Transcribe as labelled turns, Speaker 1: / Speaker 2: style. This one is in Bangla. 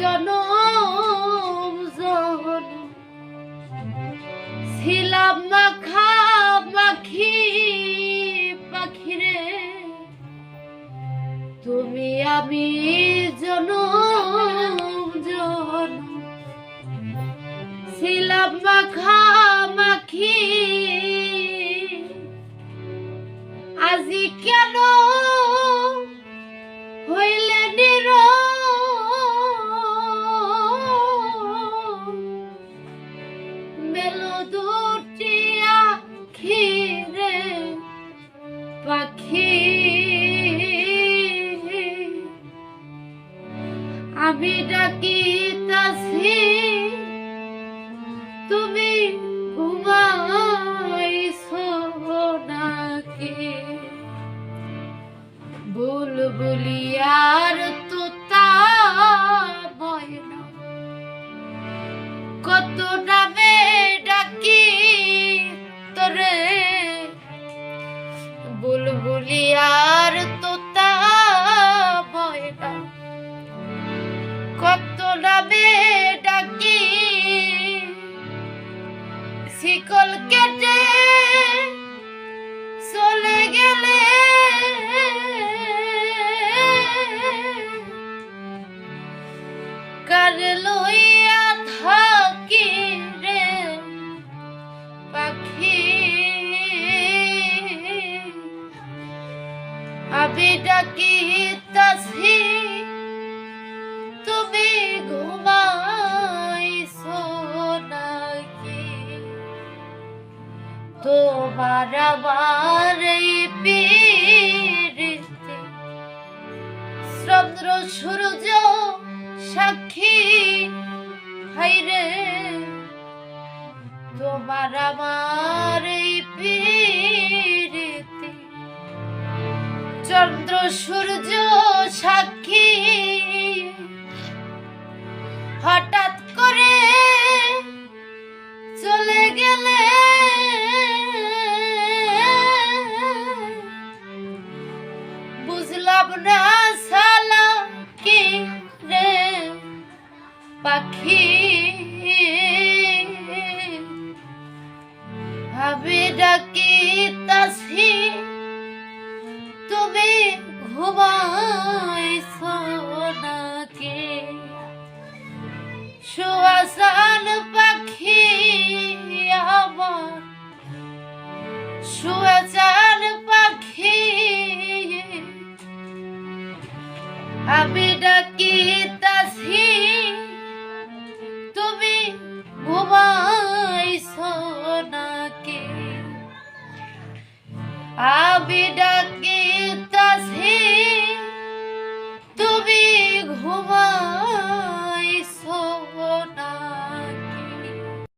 Speaker 1: জনম জনম ছিলাম মাখা মাখি পাখিরে তুমি আমি জনম জনম ছিলাম মাখা মাখি। আজি কেন আমি ডাকিতাছি তুমি ঘুমাইছো নাকি? বুলবুলিয়ার লইয়া থাকি রে পাখি। আমি ডাকি তাসি তুমি ঘুমাইছো নাকি? তোমার আমার এই পীড়িতে চন্দ্র সূর্য সাক্ষী। হাইরে তোমার আমার এই পীড়িতে চন্দ্র সূর্য সাক্ষী আমি ডাকি তাসি তুমি ঘুমাইছো নাকি? আমি ডাকি তাসি তুমি ঘুমা